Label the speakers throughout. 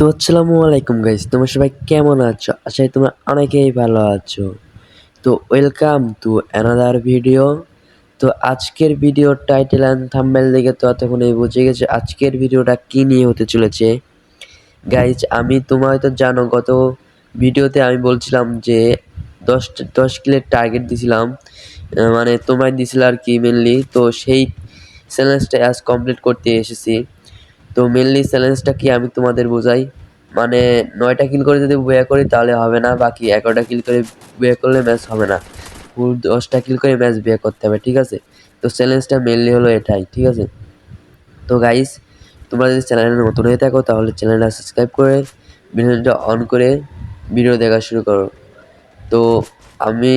Speaker 1: তো আসসালামু আলাইকুম গাইস তোমরা সবাই কেমন আছো? করি তোমরা অনেকেই ভালো আছো। তো ওয়েলকাম টু অ্যানাদার ভিডিও তো আজকের ভিডিও টাইটেল অ্যান্ড থাম্বনেল দেখে তো এতক্ষণই বুঝে গেছে আজকের ভিডিওটা কী নিয়ে হতে চলেছে। গাইজ আমি তোমরা হয়তো জানো, গত ভিডিওতে আমি বলছিলাম যে দশ দশ কিলের টার্গেট দিছিলাম। মানে তোমায় দিছিল আর কি মেনলি তো সেই চ্যালেঞ্জটা আজ কমপ্লিট করতে এসেছি। তো মেনলি চ্যালেঞ্জটা কি আমি তোমাদের বোঝাই? মানে নয়টা কিল করে যদি বয়া করি তাহলে হবে না, বাকি এগারোটা কিল করে বিয়ে করলে ম্যাচ হবে না। ফুল দশটা কিল করে ম্যাচ বিয়ে করতে হবে, ঠিক আছে? তো চ্যালেঞ্জটা মেনলি হলো এটাই, ঠিক আছে? তো গাইস তোমরা যদি চ্যানেলে নতুন হয়ে থাকো তাহলে চ্যানেলটা সাবস্ক্রাইব করে ভিডিওটা অন করে ভিডিও দেখা শুরু করো। তো আমি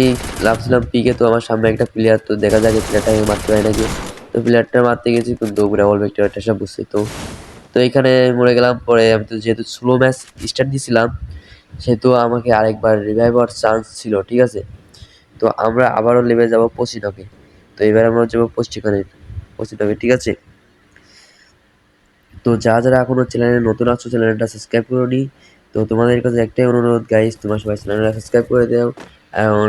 Speaker 1: ভাবছিলাম পিকে তো আমার সামনে একটা প্লেয়ার তো দেখা যাক প্লেয়ারটাকে মারতে হয় নাকি? তো প্লেয়ারটা মারতে গেছি, কিন্তু গ্রাবল ভেক্টরটা সব বুঝছি তো। তো এখানে মরে গেলাম, পরে আমি তো যেহেতু স্লো ম্যাচ স্টার্ট দিয়েছিলাম সেহেতু আমাকে আরেকবার রিভাইভ হওয়ার চান্স ছিল, ঠিক আছে? তো আমরা আবারও লেবে যাব পশ্চিমকে তো এবার আমরা যাব পশ্চিমে পশ্চিমকে ঠিক আছে? তো যারা যারা এখনও চ্যানেলে নতুন আছো চ্যানেলটা সাবস্ক্রাইব করে নি তো তোমাদের কাছে একটাই অনুরোধ গাইস তোমার সবাই চ্যানেলটা সাবস্ক্রাইব করে দাও। এবং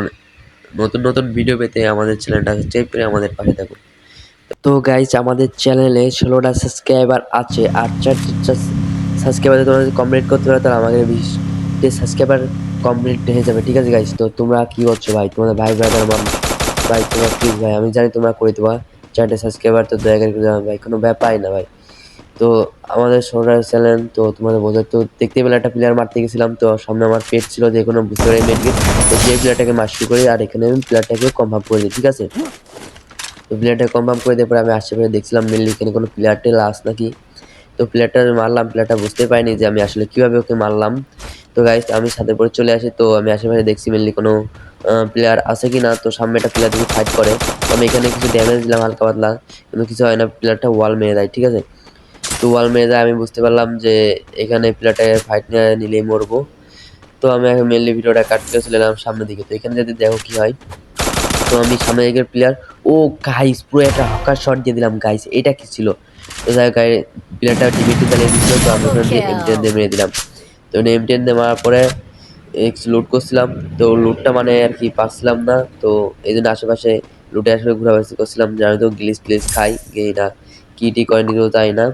Speaker 1: নতুন নতুন ভিডিও পেতে আমাদের চ্যানেলটা সাবস্ক্রাইব করে আমাদের পাশে থাকুন তো গাইস আমাদের চ্যানেলে ষোলোটা সাবস্ক্রাইবার আছে আর চারটা সাবস্ক্রাইবার তোমরা যদি কমপ্লিট করতে পারো, তাহলে আমাদের সাবস্ক্রাইবার কমপ্লিট হয়ে যাবে, ঠিক আছে গাইস তো তোমরা কি করছ ভাই? তোমাদের ভাই ব্রাদার মাম ভাই, তোমরা প্লিজ ভাই, আমি জানি তোমরা করে দেবা চারটে সাবস্ক্রাইবার তো দয়া করে ভাই, কোনো ব্যাপারই না ভাই। তো আমাদের ষোলোটা চ্যানেল তো তোমাদের বোঝা তো, দেখতে পেলে একটা প্লেয়ার মারতে গেছিলাম, তো সামনে আমার পেট ছিল, যে কোনো বুঝতে পারি মেটকে তো সেই প্লেয়ারটাকে মাস্টার করি, আর এখানে আমি প্লেয়ারটাকে কনফার্ম করে দিই, ঠিক আছে? তো প্লেয়ারটা কনফার্ম করে দেওয়ার পরে আমি আশেপাশে দেখছিলাম মেনলি এখানে কোনো প্লেয়ারটা লাস নাকি। তো প্লেয়ারটা মারলাম প্লেয়ারটা বুঝতে পারিনি যে আমি আসলে কীভাবে ওকে মারলাম। তো গাইস আমি সাথে পরে চলে আসি, তো আমি আশেপাশে দেখছি মেনলি কোনো প্লেয়ার আছে কি না। তো সামনে একটা প্লেয়ার যদি ফাইট করে। আমি এখানে কিছু ড্যামেজ দিলাম হালকা পাতলা, কিন্তু কিছু হয় না প্লেয়ারটা ওয়াল মেরে দেয়, ঠিক আছে? তো ওয়াল মেরে দেয়, আমি বুঝতে পারলাম যে এখানে প্লেয়ারটাকে ফাইট নিলেই মরবো। তো আমি মেনলি ভিডিওটা কাটতে চলে এলাম সামনের দিকে। তো এখানে যদি দেখো কি হয়। তো আমি সামনে দিকের প্লেয়ার ও গাইস পুরো একটা হকার শট দিয়ে দিলাম গাইস এটা কি ছিল? তো যাই গায়ে প্লেয়ারটা ডিমিটি চালিয়ে দিচ্ছিল তো আমি ওখানে এম টেন দিয়ে মেরে দিলাম। তো এম টেন দিয়ে মারার পরে লুট করছিলাম। তো লুটটা মানে আর কি পাচ্ছিলাম না। তো এই জন্য আশেপাশে লুটে আসলে ঘোরাঘুরি করছিলাম। যে আমি তো গ্লিস গ্লিস খাই গেই না। কি টি কয়েন দিতেও যাই না।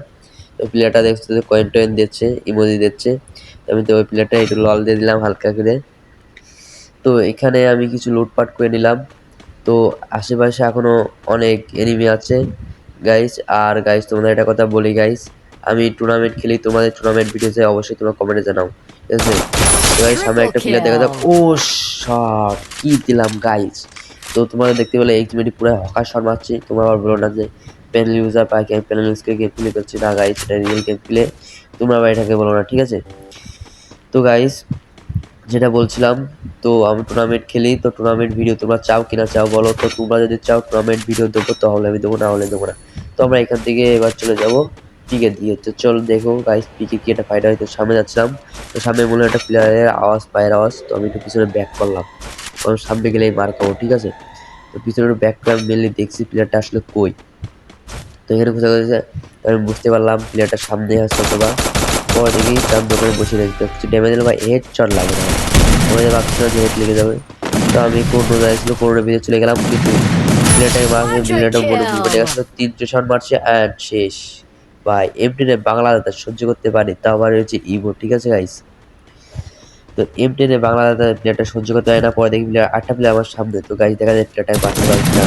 Speaker 1: তো প্লেয়ারটা দেখছে যে কয়েন টয়েন দিচ্ছে ইমোজি দিচ্ছে। তো আমি তো ওই প্লেয়ারটা একটু লল দিয়ে দিলাম হালকা করে। তো এখানে আমি কিছু লুটপাট করে নিলাম। তো আশেপাশে এখনও অনেক এনিমি আছে। গাইস আর গাইস তোমাদের একটা কথা বলি গাইস আমি টুর্নামেন্ট খেলি, তোমাদের টুর্নামেন্ট ভিডিও চাই অবশ্যই তোমরা কমেন্টে জানাও, ঠিক আছে? গাইস সামনে একটা প্লেয়ার দেখা যাক। ও শট কি দিলাম গাইস তো তোমাদের দেখতে পেলে এই মিনিট পুরো হকার শট মারছি তোমরা আবার বলো না যে প্যানেল ইউজার পাই আমি প্যানেল ইউজ করে গেম প্লে করছি? না গাইস এটা রিয়েল গেম প্লে তোমরা আবার এটাকে বলো না, ঠিক আছে? তো গাইস যেটা বলছিলাম, তো আমি টুর্নামেন্ট খেলি, তো টুর্নামেন্ট ভিডিও তোমরা চাও কিনা চাও বলো, তো তোমরা যদি চাও টুর্নামেন্ট ভিডিও দেবো, তাহলে আমি দেবো, না হলে দেবো না। তো আমরা এখান থেকে এবার চলে যাব পিকে দিয়ে। তো চল দেখো গাইস পিকে কি একটা ফাইটার হয়তো সামনে যাচ্ছিলাম। তো সামনে মনে একটা প্লেয়ারের আওয়াজ, পায়ের আওয়াজ, তো আমি একটু পিছনে ব্যাক করলাম। কারণ সামনে গেলেই মার খাব, ঠিক আছে? তো পিছনে ব্যাক করে মেনলি দেখছি প্লেয়ারটা আসলে কই। তো এখানে খোঁজা খোঁজা আমি বুঝতে পারলাম প্লেয়ারটা সামনে আসছে অথবা পরে দেখি তার দোকানে বসে রয়েছে। কিছু ড্যামেজ দিলে বা হেড চট লাগে না। আমাদের ভাবছিলাম যে হেড লেগে যাবে। তো আমি কোনো যাইছিল কোনোটা ভিতরে চলে গেলাম কিন্তু প্লেয়ারটাকে মারছে প্লেয়ারটা বলে বুঝতে গেছিল তিনটে শট মারছে অ্যান্ড শেষ। ভাই এমটিনে বাংলা দাদা সহ্য করতে পারি তা আবার হচ্ছে ইভো ঠিক আছে গাইস তো এম টেনে বাংলা দাদা প্লেয়ারটা সহ্য করতে পারে না পরে দেখি প্লেয়ার আটটা প্লেয়ার আমার সামনে। তো গাইস দেখা যায় প্লেয়ারটাকে বাঁচতে পারছি না।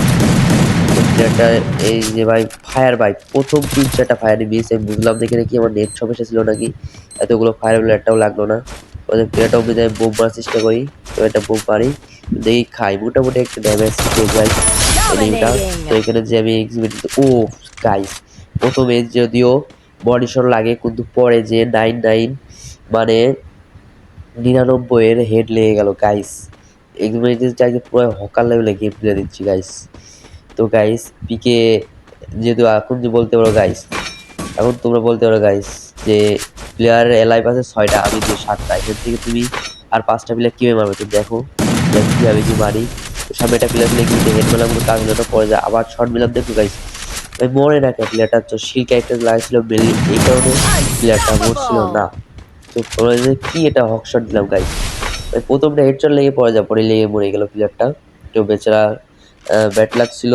Speaker 1: প্লেয়ারটা এই যে ভাই ফায়ার ভাই প্রথম তিন চারটা ফায়ার মিস আমি বুঝলাম দেখে নাকি আমার নেট সমস্যা ছিল নাকি? এতগুলো ফায়ার বলে লাগল না। ওদের প্লেয়ারটা অব্দি আমি বোম মারার চেষ্টা করি তো একটা বোম পারি দেখি খাই, মোটামুটি একটা ড্যামেজ পেয়ে যাই তো এখানে যে আমি এক্সিবিট ও গাইস প্রথমে যদিও বডি শট লাগে, কিন্তু পরে যে নাইন নাইন মানে নিরানব্বইয়ের হেড লেগে গেল গাইস এক্সিবিট চাইছে পুরো হকার লেভেলে গেম প্লে দিচ্ছি গাইস তো গাইস পিকে যেহেতু এখন যে বলতে পারো গাইস এখন তোমরা বলতে পারো গাইস যে প্লেয়ারের এলাইভ আছে ছয়টা, আমি যে সাতটা, এখান থেকে তুমি আর পাঁচটা প্লেয়ার কীভাবে মারবে? তো দেখো কীভাবে কি মারি। সামনে একটা প্লেয়ার প্লে কিন্তু হেড মেলাম কাজ হলো পরে যায়। আবার শর্ট মিলাম দেখো গাইস ভাই মরে না কেন প্লেয়ারটা তো শিল ক্যারেক্টার লাগাইছিল মেনলি এই কারণে প্লেয়ারটা মরছিল না। তো তোমরা যে কি এটা হকশট দিলাম গাইস প্রথমটা হেডশট লেগে পড়ে যা পরে লেগে মরে গেল প্লেয়ারটা তো বেচারা ব্যাট লাগছিল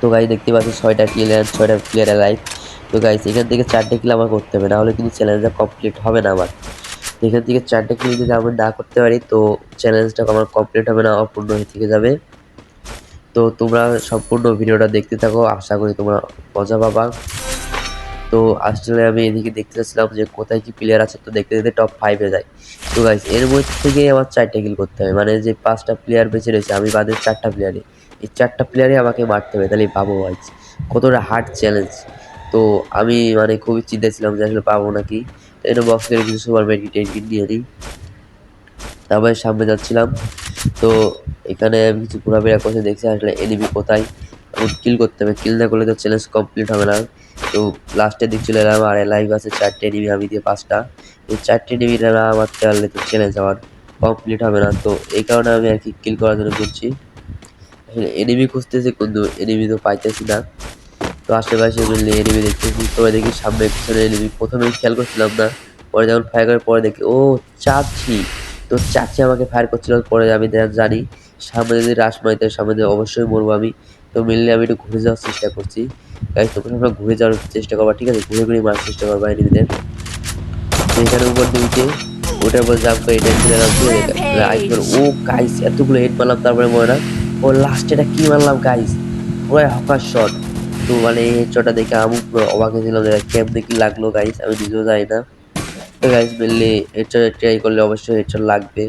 Speaker 1: তো গাই দেখতে পাচ্ছি ছয়টা কিল অ্যান্ড ছয়টা প্লেয়ার লাইফ তো গাইস এখান থেকে চারটে কিল আমার করতে হবে, নাহলে কিন্তু চ্যালেঞ্জটা কমপ্লিট হবে না আমার। এখান থেকে চারটে কিল যদি আমি না করতে পারি, তো চ্যালেঞ্জটা আমার কমপ্লিট হবে না, অপূর্ণ হয়ে থেকে যাবে। তো তোমরা সম্পূর্ণ ভিডিওটা দেখতে থাকো, আশা করি তোমরা মজা পাবা। তো আসলে আমি এদিকে দেখতে চাচ্ছিলাম যে কোথায় কি প্লেয়ার আছে, তো দেখতে দেখতে টপ ফাইভে যায় তো গাইস এর মধ্যে থেকে আমার চারটে কিল করতে হবে। মানে যে পাঁচটা প্লেয়ার বেঁচে রয়েছে, আমি বাদে চারটা প্লেয়ারে এই চারটা প্লেয়ারে আমাকে মারতে হবে। তাহলে পাবো গাইস কতটা হার্ড চ্যালেঞ্জ তো আমি মানে খুবই চিন্তায় ছিলাম যে আসলে পাবো নাকি। এটা বক্স করে কিছু সুপার মেডিকেট টেনকিট নিয়ে নিই তারপরে সামনে যাচ্ছিলাম। তো এখানে আমি কিছু ঘোরাফেরা করতে দেখছি আসলে এনিমি কোথায়। এখন কিল করতে হবে। কিল না করলে তো চ্যালেঞ্জ কমপ্লিট হবে না। তো লাস্টের দিক চলে এলাম, আর লাইভ আছে চারটে এনিমি আমি দিয়ে পাঁচটা। তো চারটে এনিমি না মারতে পারলে তো চ্যালেঞ্জ আমার কমপ্লিট হবে না, তো এই কারণে আমি আর কি কিল করার জন্য করছি। এনিমি খুঁজতেছি, কিন্তু এনিমি তো পাইতেছি না। তো আশেপাশে মিললে এনিমি দেখতেছি, তবে দেখি সামনে পিছনে এনিমি প্রথমে খেয়াল করছিলাম না, পরে যখন ফায়ার করার পরে দেখি, ও চাচ্ছি তো চাচি আমাকে ফায়ার করছিল, পরে আমি জানি, সামনে যদি রাস মারিতে সামনে অবশ্যই মরবো আমি। তো মিললে আমি একটু ঘুরে যাওয়ার চেষ্টা করছি। গাইজ তোমরা আমরা ঘুরে যাওয়ার চেষ্টা করবা ঠিক আছে? ঘুরে ঘুরে মারার চেষ্টা করবা এনিমিদের এখানে উপর দিকে ওটার পর জাম্প করে এটা ছিল আইসবার ও গাইস এতগুলো হেড মারলাম তারপরে মনে না ও লাস্টে এটা কি মারলাম গাইস পুরো হকার শট তো মানে এই হেডশটটা দেখে আমি পুরো অবাক হয়েছিলাম যে কেমনে কি লাগল গাইস আমি নিজেও জানি না। তো গাইস মেনলি হেডশট ট্রাই করলে অবশ্যই হেডশট লাগবে।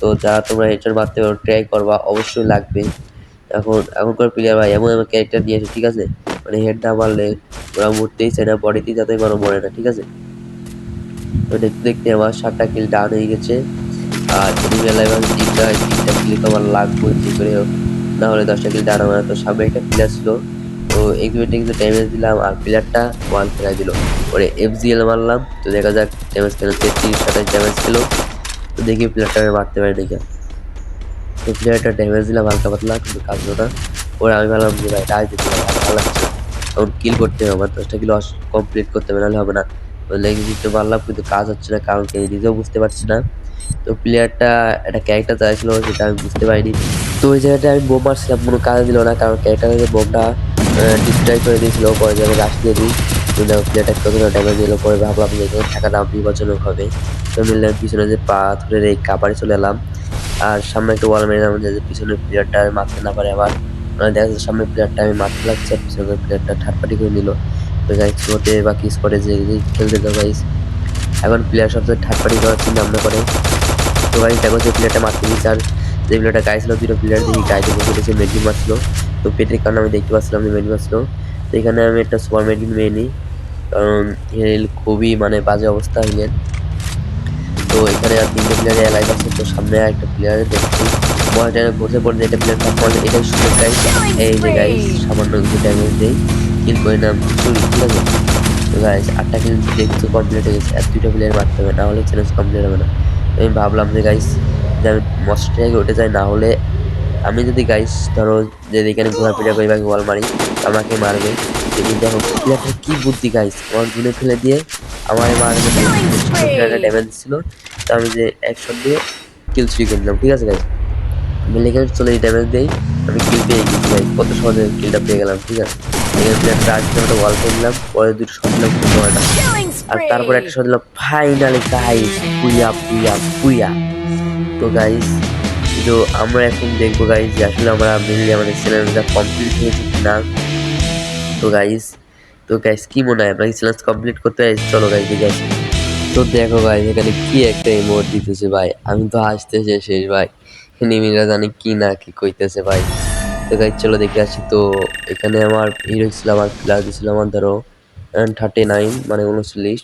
Speaker 1: তো যারা তোমরা হেডশট মারতে পারো ট্রাই করবা অবশ্যই লাগবে। এখন, এখনকার প্লেয়ার ভাই, এমন এমন ক্যারেক্টার নিয়েছে ঠিক আছে? মানে হেড না মারলে ওরা মরতেই চায় না বডিতেই যাতে মারো মরে না, ঠিক আছে? তো দেখতে দেখতে আমার সাতটা কিল ডাউন হয়ে গেছে। আর যদি বেলায় আমি তিনটা তিনটা কিল তো আমার লাগবে যে করে হোক। না হলে দশটা কিল ডাউন হবে না। তো সামনে একটা প্লেয়ার ছিল, তো এক্সিবিটে কিন্তু ড্যামেজ দিলাম, আর প্লেয়ারটা ওয়ান ফেলাই দিল। পরে এফজিএল মারলাম, তো দেখা যাক ড্যামেজ কেন তেত্রিশ সাতাশ ড্যামেজ ছিল। তো দেখি প্লেয়ারটা আমি মারতে পারি নাকি। তো প্লেয়ারটা ড্যামেজ দিলাম হালকা পাতলা, কিন্তু কাজ হলো না পরে আমি ভাবলাম যে ভাই রাজ দিতে ভালো লাগছে। না। তখন কিল করতে হবে, আমার দশটা কিলো কমপ্লিট করতে হবে, নাহলে হবে না। লেগে দিতে পারলাম, কিন্তু কাজ হচ্ছে না, কারণ কি নিজেও বুঝতে পারছি না। তো প্লেয়ারটা একটা ক্যারেক্টার চাইছিল, সেটা আমি বুঝতে পারিনি। তো ওই জায়গাটা আমি বোম মারছিলাম, কোনো কাজ দিল না, কারণ ক্যারেক্টারের বোমটা ডিস্ট্রয় করে দিয়েছিল, পরে যে আমি রাশ দিয়ে দিই, তো দেখো প্লেয়ারটা কতটা ড্যামেজ দিল, পরে ভাবলাম যে এখানে থাকাটা বিপজ্জনক হবে। তো মিললাম পিছনে যে পাথরের এই কাবারে চলে এলাম। আর সামনে একটা ওয়াল মেরে দিলাম যে পিছনে প্লেয়ারটা মারতে না পারে আবার। মানে দেখা যাচ্ছে সামনে প্লেয়ারটা আমি মারতে লাগছে, আর পিছনে প্লেয়ারটা পার্টি করে নিল। তো গাইস স্লোতে বা কি স্পটে যে খেলতে দাও গাইস এখন প্লেয়ার সবচেয়ে পার্টি করার চিন্তা ভাবনা করে। তো গাইস দেখো যে প্লেয়ারটা মারতে দিচ্ছে আর যে প্লেয়ারটা গায়ে ছিল, দুটো প্লেয়ার দেখি গায়ে বসে রয়েছে মেডিন মারছিল তো পেটের কারণে আমি দেখতে পাচ্ছিলাম যে মেডিন মারছিল তো এখানে আমি একটা সুপার মেডিন মেয়ে নিই, কারণ হিল খুবই মানে বাজে অবস্থা হিলের তো এখানে আর তিনটে প্লেয়ার অ্যালাইভ আছে, তো সামনে একটা প্লেয়ার দেখছি। বলটা ঘুরতে পড়ে একটা প্লেয়ার পড়ে এটাই সুযোগ গাইস এই যে গাইস সামান্য কিছু ড্যামেজ দেই। কিল করে নাম চুরি ঠিক আছে? তো গাইস আটটা কিল দেখতে কমপ্লিট হয়ে গেছে। আর দুইটা প্লেয়ার মারতে হবে, না হলে চ্যালেঞ্জ কমপ্লিট হবে না। আমি ভাবলাম যে গাইস যে আমি আগে উঠে যাই, না হলে আমি যদি গাইস ধরো যে এখানে ঘোরাফেরা করি বা বল মারি, আমাকে মারবে। কিন্তু দেখো প্লেয়ারটা কি বুদ্ধি গাইস আমার গুনে ফেলে দিয়ে আমার প্লেয়ারটা ড্যামেজ ছিল তো আমি যে একশট দিয়ে কিল চুরি করে নিলাম ঠিক আছে গাইস আমি লেগে চলে ড্যামেজ দেই আমি কিল পেয়ে গেছি গাইস কত সহজে কিলটা পেয়ে গেলাম ঠিক আছে? এখানে প্লেয়ারটা আসলে একটা ওয়াল করে নিলাম পরে দুটো শট দিলাম একটা। আর. তারপরে একটা শট দিলাম ফাইনালি গাইস পুইয়া পুইয়া পুইয়া তো গাইস তো আমরা এখন দেখব গাইস যে আসলে আমরা মেনলি আমাদের চ্যালেঞ্জটা কমপ্লিট হয়েছে কিনা। তো গাইস তো গাইস কি মনে হয়? আমরা কি চ্যালেঞ্জ কমপ্লিট করতে পারি চলো গাইস আসি। তো দেখো গাইস এখানে কি একটা ইমোট দিতেছে ভাই? আমি তো হাসতেছে শেষ ভাই। নিমিরা জানি কি না কি কইতেছে ভাই। তো গাইস চলো দেখে আসি। তো এখানে আমার হিরো ছিল আমার প্লেয়ার ছিল আমার ধরো থার্টি নাইন মানে উনচল্লিশ।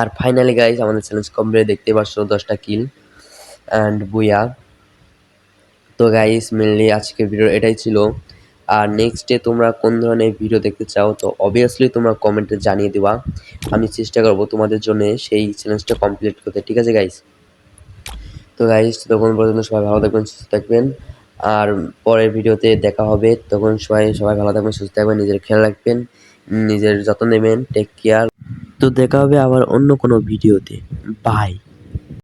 Speaker 1: আর ফাইনালি গাইস আমাদের চ্যালেঞ্জ কমপ্লিট দেখতে পাচ্ছ দশটা কিল অ্যান্ড বুয়া। তো গাইস মেনলি আজকের ভিডিও এটাই ছিল। আর নেক্সট ডে তোমরা কোন ধরনের ভিডিও দেখতে চাও, তো অবভিয়াসলি তোমরা কমেন্টে জানিয়ে দেওয়া আমি চেষ্টা করব তোমাদের জন্য সেই চ্যালেঞ্জটা কমপ্লিট করতে, ঠিক আছে গাইস তো গাইস তখন পর্যন্ত সবাই ভালো থাকবেন, সুস্থ থাকবেন। আর পরের ভিডিওতে দেখা হবে, তখন সবাই সবাই ভালো থাকবেন, সুস্থ থাকবেন, নিজের খেয়াল রাখবেন, নিজের যত্ন নেবেন টেক কেয়ার তো দেখা হবে আবার অন্য কোনো ভিডিওতে বাই